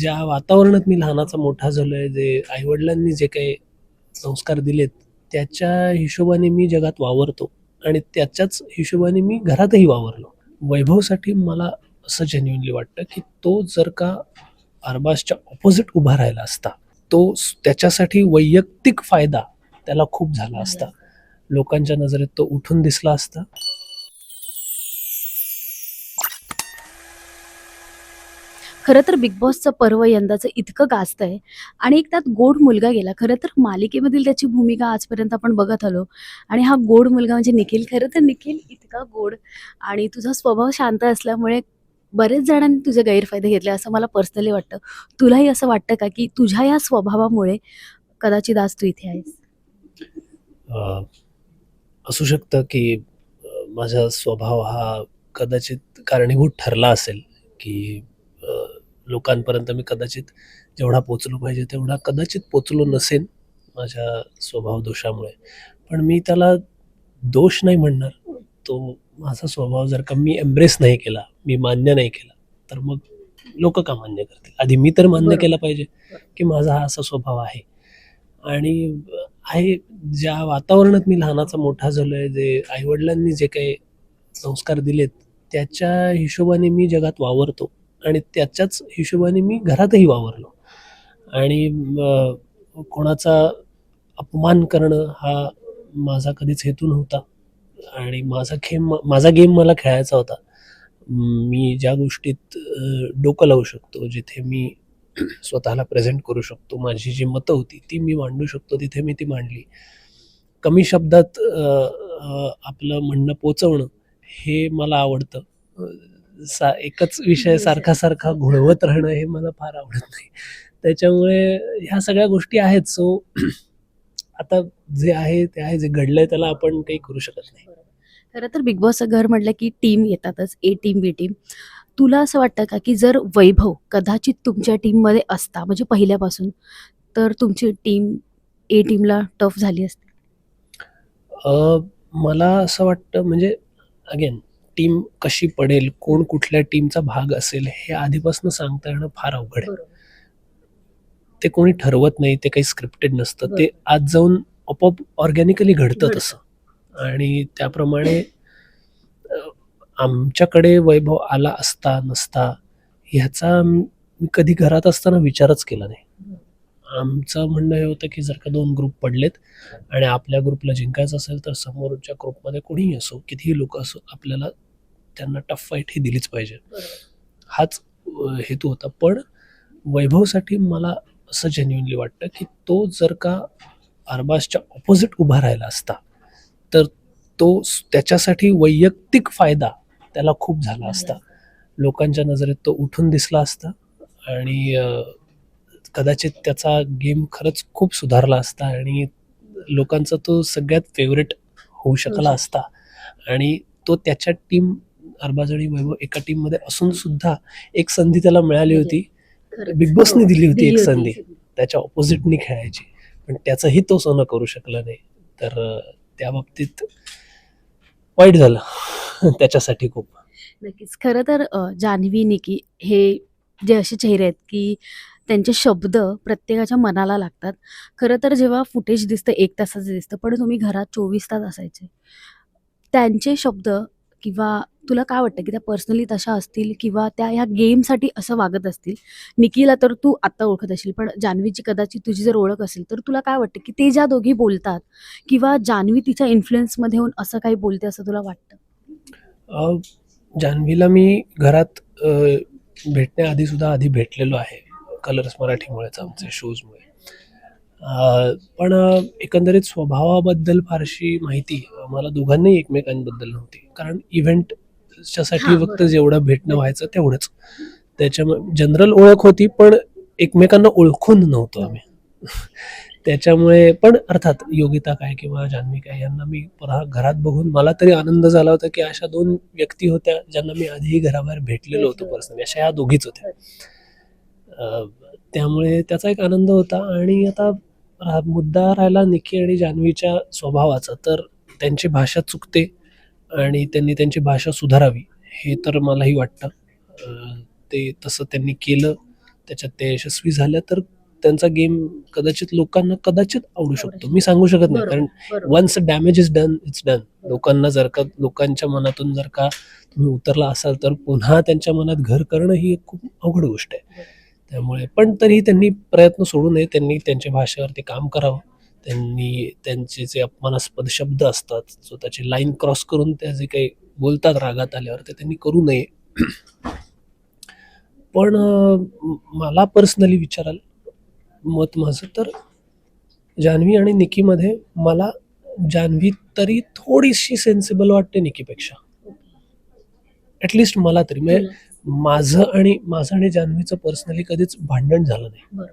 ज्या वातावरणात मी लहानाचा मोठा झालोय जे आईवडिलांनी जे काही संस्कार दिलेत त्याच्या हिशोबाने मी जगात वावरतो. आणि त्याच्याच हिशोबाने मी घरातही वावरलो. वैभवसाठी मला असं जेन्युनली वाटतं की तो जर का अरबाजच्या ऑपोजिट उभा राहिला असता तो त्याच्यासाठी वैयक्तिक फायदा त्याला खूप झाला असता. लोकांच्या नजरेत तो उठून दिसला असता. खरं तर बिग बॉसचं पर्व यंदाचं इतकं गाजत आहे आणि एक त्यात गोड मुलगा गेला. खरं तर मालिकेमधील त्याची भूमिका आजपर्यंत आपण बघत आलो. आणि हा गोड मुलगा म्हणजे निखिल. खरं तर निखिल इतका गोड आणि तुझा स्वभाव शांत असल्यामुळे बरेच जणांनी तुझे गैरफायदे घेतले असं मला पर्सनली वाटतं. तुलाही असं वाटतं का की तुझ्या या स्वभावामुळे कदाचित आज तू इथे आहेस? असू शकतं की माझा स्वभाव हा कदाचित कारणीभूत ठरला असेल की लोकांपर्यंत मी कदाचित जेवढा पोचलो पाहिजे तेवढा कदाचित पोचलो नसेन माझ्या स्वभाव दोषामुळे पण मी त्याला दोष नाही म्हणणार. तो माझा स्वभाव जर का मी एम्ब्रेस नाही केला मी मान्य नाही केला तर मग लोक का मान्य करतील? आधी मी तर मान्य. केलं पाहिजे की माझा हा असा स्वभाव आहे. आणि आहे ज्या वातावरणात मी लहानाचा मोठा झालोय जे आईवडिलांनी जे काही संस्कार दिलेत त्याच्या हिशोबाने मी जगात वावरतो. आणि त्याच्याच हिशोबाने मी घरातही वावरलो. आणि कोणाचा अपमान करणं हा माझा कधीच हेतू नव्हता. आणि माझा खेम माझा गेम मला खेळायचा होता. मी ज्या गोष्टीत डोकं लावू शकतो जिथे मी स्वतःला प्रेझेंट करू शकतो माझी जी मतं होती ती मी मांडू शकतो तिथे मी ती मांडली. कमी शब्दात आपलं म्हणणं पोचवणं हे मला आवडतं. सा एकच विषय सारखा सारखा घोळवत राहणं हे मला फार आवडत नाही. त्याच्यामुळे ह्या सगळ्या गोष्टी आहेत. सो आता जे आहे ते आहे जे घडलंय त्याला आपण काही करू शकत नाही. खरं तर बिग बॉसचं घर म्हटलं की टीम येतातच ए टीम बी टीम. तुला असं वाटतं का की जर वैभव कदाचित तुमच्या टीममध्ये असता म्हणजे पहिल्यापासून तर तुमची टीम ए टीमला टफ झाली असती? मला असं वाटतं म्हणजे अगेन टीम कशी पडेल कोण कुठल्या टीमचा भाग असेल हे आधीपासून सांगता येणं फार अवघड आहे. ते कोणी ठरवत नाही ते काही स्क्रिप्टेड नसतं. ते. आज जाऊन आपोआप ऑर्गॅनिकली घडतं. तसं. आणि त्याप्रमाणे आमच्याकडे वैभव आला असता नसता ह्याचा मी कधी घरात असताना विचारच केला नाही. आमचं म्हणणं हे होतं की जर का दोन ग्रुप पडलेत आणि आपल्या ग्रुपला जिंकायचं असेल तर समोरच्या ग्रुपमध्ये कोणीही असो कितीही लोक असो आपल्याला त्यांना टफ फाईट ही दिलीच पाहिजे. हाच हेतू होता. पण वैभवसाठी मला असं जेन्युनली वाटतं की तो जर का अरबाजच्या ऑपोजिट उभा राहिला असता तर तो त्याच्यासाठी वैयक्तिक फायदा त्याला खूप झाला असता. लोकांच्या नजरेत तो उठून दिसला असता आणि कदाचित त्याचा गेम खरंच खूप सुधारला असता आणि लोकांचा तो सगळ्यात फेवरेट होऊ शकला. असता. आणि तो त्याच्या टीम अरबाज आणि वैभव एका टीममध्ये असून सुद्धा एक संधी त्याला मिळाली होती. बिग बॉसने दिली होती एक संधी. त्याच्या ऑपोजिटनी खेळायची. पण त्याचंही तो सोनं करू शकला नाही. तर त्या बाबतीत वाईट झालं. त्याच्यासाठी खूप. नक्कीच. खरं तर जान्हवी निकी हे जे असे चेहरे आहेत की त्यांचे शब्द प्रत्येकाच्या मनाला लागतात. खरं तर जेव्हा फुटेज दिसतं एक तासाचं दिसतं पण तुम्ही घरात चोवीस तास असायचे. त्यांचे शब्द किंवा तुला काय वाटतं की त्या पर्सनली तशा असतील किंवा त्या ह्या गेमसाठी असं वागत असतील? निकीला तर तू आत्ता ओळखत असशील पण जान्हवीची कदाचित तुझी जर ओळख असेल तर तुला काय वाटतं की ते ज्या दोघी बोलतात किंवा जान्हवी तिच्या इन्फ्लुएन्समध्ये होऊन असं काही बोलते असं तुला वाटतं? जान्हवीला मी घरात भेटण्याआधी सुद्धा आधी भेटलेलो आहे कलर्स मराठीमुळेच आमचे शोजमुळे पण एकंदरीत स्वभावाबद्दल फारशी माहिती मला दोघांनाही एकमेकांबद्दल नव्हती. कारण इव्हेंटच्यासाठी फक्त. जेवढं भेटणं व्हायचं तेवढंच. त्याच्यामुळे जनरल ओळख होती पण एकमेकांना ओळखून नव्हतो आम्ही. त्याच्यामुळे पण अर्थात योगिता काय किंवा जान्हवी काय यांना मी पुन्हा घरात बघून मला तरी आनंद झाला होता की अशा दोन व्यक्ती होत्या ज्यांना मी आधीही घराबाहेर भेटलेलो होतो. पर्सनली अशा ह्या दोघीच होत्या. त्यामुळे त्याचा एक आनंद होता आणि आता रा- मुद्दा राहिला निकी आणि जान्हवीच्या स्वभावाचा. तर त्यांची भाषा चुकते आणि त्यांनी त्यांची भाषा सुधारावी हे तर मलाही वाटतं. ते तसं त्यांनी केलं त्याच्यात ते यशस्वी झाल्या तर त्यांचा गेम कदाचित लोकांना कदाचित आवडू शकतो. मी सांगू शकत नाही कारण once damage is done it's done लोकांना जर का लोकांच्या मनातून जर का तुम्ही उतरला असाल तर पुन्हा त्यांच्या मनात घर करणं ही एक खूप अवघड गोष्ट आहे. त्यामुळे पण तरी त्यांनी प्रयत्न सोडू नये. त्यांनी त्यांच्या भाषेवरती काम करावं. त्यांनी त्यांचे जे अपमानास्पद शब्द असतात स्वतःची लाईन क्रॉस करून त्या जे काही बोलतात रागात आल्यावर ते त्यांनी करू नये. पण मला पर्सनली विचाराल मत माझं तर जान्हवी आणि निकीमध्ये मला जान्हवी तरी थोडीशी सेन्सिबल वाटते निकीपेक्षा. ॲटलिस्ट मला तरी. म्हणजे माझं आणि माझं आणि जान्हवीचं पर्सनली कधीच भांडण झालं नाही.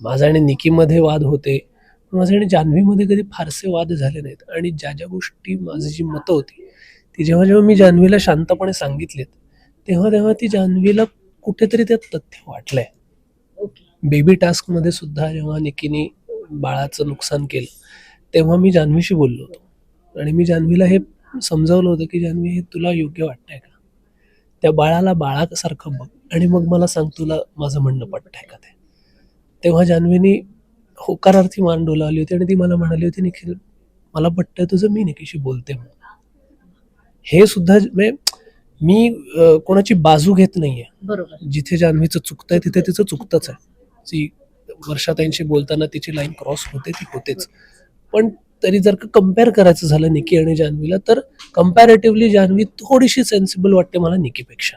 माझं आणि निकीमध्ये वाद होते. माझं आणि जान्हवीमध्ये कधी फारसे वाद झाले नाहीत. आणि ज्या ज्या गोष्टी माझी जी मतं होती ती जेव्हा जेव्हा मी जान्हवीला शांतपणे सांगितलेत तेव्हा तेव्हा ती जान्हवीला कुठेतरी त्यात तथ्य वाटलंय. बेबी टास्कमध्ये सुद्धा जेव्हा निकीने बाळाचं नुकसान केलं तेव्हा मी जान्हवीशी बोललो होतो. आणि मी जान्हवीला हे समजावलं होतं की जान्हवी हे तुला योग्य वाटतंय का? त्या बाळाला बाळासारखं बघ. आणि मग मला सांग तुला माझं म्हणणं पटतंय का ते? तेव्हा जान्हवीनी होकारार्थी मान डोलावली होती आणि ती मला म्हणाली होती निखिल मला पटतंय तुझं मी निकीशी बोलते म्हणून. हे सुद्धा म्हणजे मी कोणाची बाजू घेत नाहीये. बरोबर. जिथे जान्हवीचं चुकतंय तिथे तिचं चुकतंच आहे. ती वर्षाताईंशी बोलताना तिची लाईन क्रॉस होते ती होतेच. पण तरी जर का कंपेअर करायचं झालं निकी आणि जान्हवीला तर कम्पॅरेटिव्हली जान्हवी थोडीशी सेन्सिबल वाटते मला निकीपेक्षा.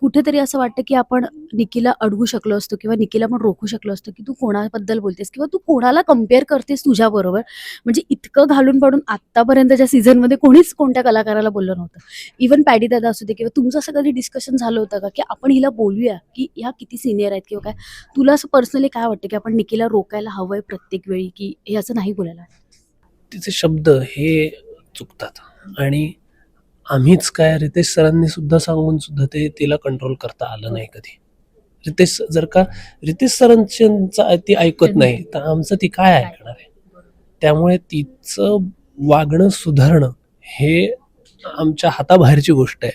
कुठेतरी असं वाटतं की आपण निकीला अडवू शकलो असतो किंवा निकीला पण रोखू शकलो असतो की तू कोणाबद्दल बोलतेस किंवा तू कोणाला कंपेअर करतेस तुझ्या बरोबर? म्हणजे इतकं घालून पाडून आतापर्यंतच्या सीझनमध्ये कोणीच कोणत्या कलाकाराला बोललं नव्हतं. इव्हन पॅडी दादा असू दे किंवा तुमचं असं कधी डिस्कशन झालं होतं का की आपण हिला बोलूया की ह्या किती सिनियर आहेत किंवा काय? तुला असं पर्सनली काय वाटतं की आपण निकीला रोकायला हवंय प्रत्येक वेळी की हे असं नाही बोलायला? तिचे शब्द हे चुकतात. आणि आम्हीच काय रितेश सरांनी सुद्धा सांगून सुद्धा ते तिला कंट्रोल करता आलं नाही कधी. रितेश जर का रितेश सरांच्या ती ऐकत नाही तर आमचं ती काय ऐकणार आहे? त्यामुळे तिचं वागणं सुधारणं हे आमच्या हाताबाहेरची गोष्ट आहे.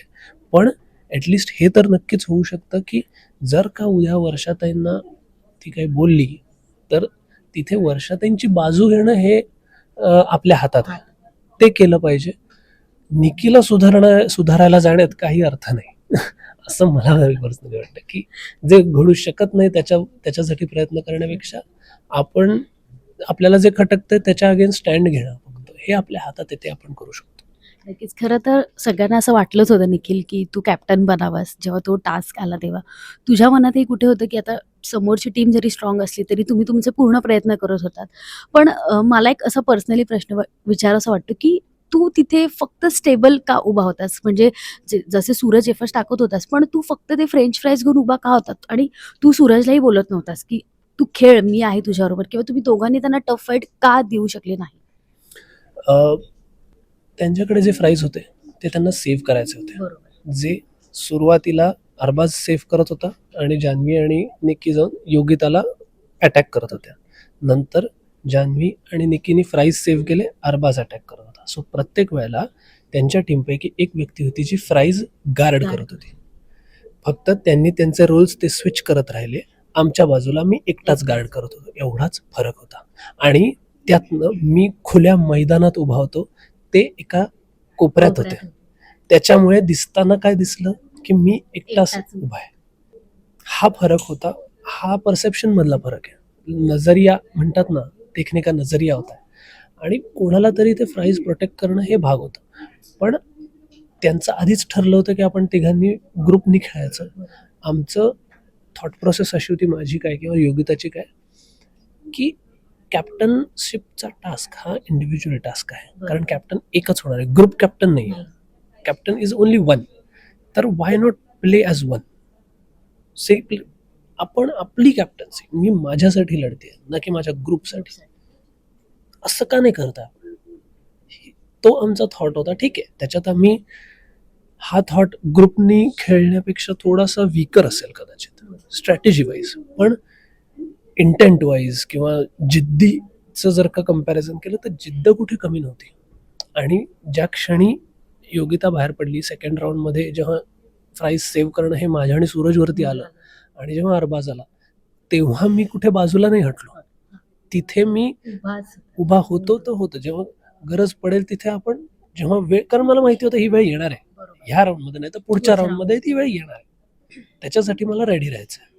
पण ॲटलिस्ट हे तर नक्कीच होऊ शकतं की जर का उद्या वर्षाताईंना ती काही बोलली तर तिथे वर्षाताईंची बाजू घेणं हे आपल्या हातात आहे. ते केलं पाहिजे. निकीला सुधारणं सुधारायला जाण्यात काही अर्थ नाही. असं मला पर्सनली वाटतं की जे घडू शकत नाही त्याच्या त्याच्यासाठी प्रयत्न करण्यापेक्षा आपण आपल्याला जे खटकतं त्याच्या अगेन्स्ट स्टँड घेणं फक्त. हे आपल्या हातात येते आपण करू शकतो. नक्कीच. खरं तर सगळ्यांना असं वाटलंच होतं निखिल की तू कॅप्टन बनावास जेव्हा तो टास्क आला तेव्हा. तुझ्या मनातही कुठे होतं की आता समोरची टीम जरी स्ट्रॉंग असली तरी तुम्ही तुमचे पूर्ण प्रयत्न करत होतात. पण मला एक असा पर्सनली प्रश्न विचार असा वाटतो की तू तिथे फक्त स्टेबल का उभा होतास? म्हणजे जसे सूरज एफर्स टाकत होतास पण तू फक्त ते फ्रेंच फ्राईज घेऊन उभा का होतात? आणि तू सूरजलाही बोलत नव्हतास की तू खेळ मी आहे तुझ्याबरोबर किंवा तुम्ही दोघांनी त्यांना टफ फाईट का देऊ शकले नाही? त्यांच्याकडे जे फ्राईज होते ते त्यांना सेव्ह करायचे होते. जे सुरुवातीला अरबाज सेव्ह करत होता आणि जान्हवी आणि निक्की जाऊन योगिताला अटॅक करत होत्या. नंतर जान्हवी आणि निक्कीने फ्राईज सेव्ह केले अरबाज अटॅक करत होता. सो प्रत्येक वेळेला त्यांच्या टीमपैकी एक व्यक्ती होती जी फ्राईज गार्ड. करत होती. फक्त त्यांनी त्यांचे रोल्स ते स्विच करत राहिले. आमच्या बाजूला मी एकटाच गार्ड करत होतो. एवढाच फरक होता. आणि त्यातनं मी खुल्या मैदानात उभा होतो. ते एका कोपऱ्यात होते. त्याच्यामुळे दिसताना काय दिसलं की मी एकटाच. उभा आहे. हा फरक होता. हा परसेप्शन मधला फरक आहे. नजरिया म्हणतात ना देखणे का नजरिया होता. आणि कोणाला तरी ते फ्राईज प्रोटेक्ट करणं हे भाग होतं. पण त्यांचं आधीच ठरलं होतं की आपण तिघांनी ग्रुपनी खेळायचं. आमचं थॉट प्रोसेस अशी होती माझी काय किंवा योगिताची काय की कॅप्टनशिपचा टास्क हा इंडिव्हिज्युअल टास्क आहे. कारण कॅप्टन एकच होणार आहे. ग्रुप कॅप्टन नाही आहे. कॅप्टन इज ओनली वन तर why not play as one say आपण आपली कॅप्टन्सी मी माझ्यासाठी लढते ना की माझ्या ग्रुपसाठी असं का नाही करता? तो आमचा थॉट होता ठीक आहे. त्याच्यात आम्ही हा थॉट ग्रुपनी खेळण्यापेक्षा थोडासा वीकर असेल कदाचित स्ट्रॅटेजी वाईज पण इंटेंट वाईज किंवा जिद्दीचं जर का कंपॅरिझन केलं तर जिद्द कुठे कमी नव्हती. आणि ज्या क्षणी योगिता बाहेर पडली सेकंड राऊंडमध्ये जेव्हा प्राईज सेव्ह करणं हे माझ्या आणि सूरजवरती आलं आणि जेव्हा अरबाज आला तेव्हा मी कुठे बाजूला नाही हटलो. तिथे मी उभा होतो तर होतो. जेव्हा गरज पडेल तिथे आपण जेव्हा वेळ कारण मला माहिती होतं ही वेळ येणार आहे. ह्या राऊंडमध्ये नाही तर पुढच्या राऊंडमध्ये ती वेळ येणार आहे. त्याच्यासाठी मला रेडी राहायचं आहे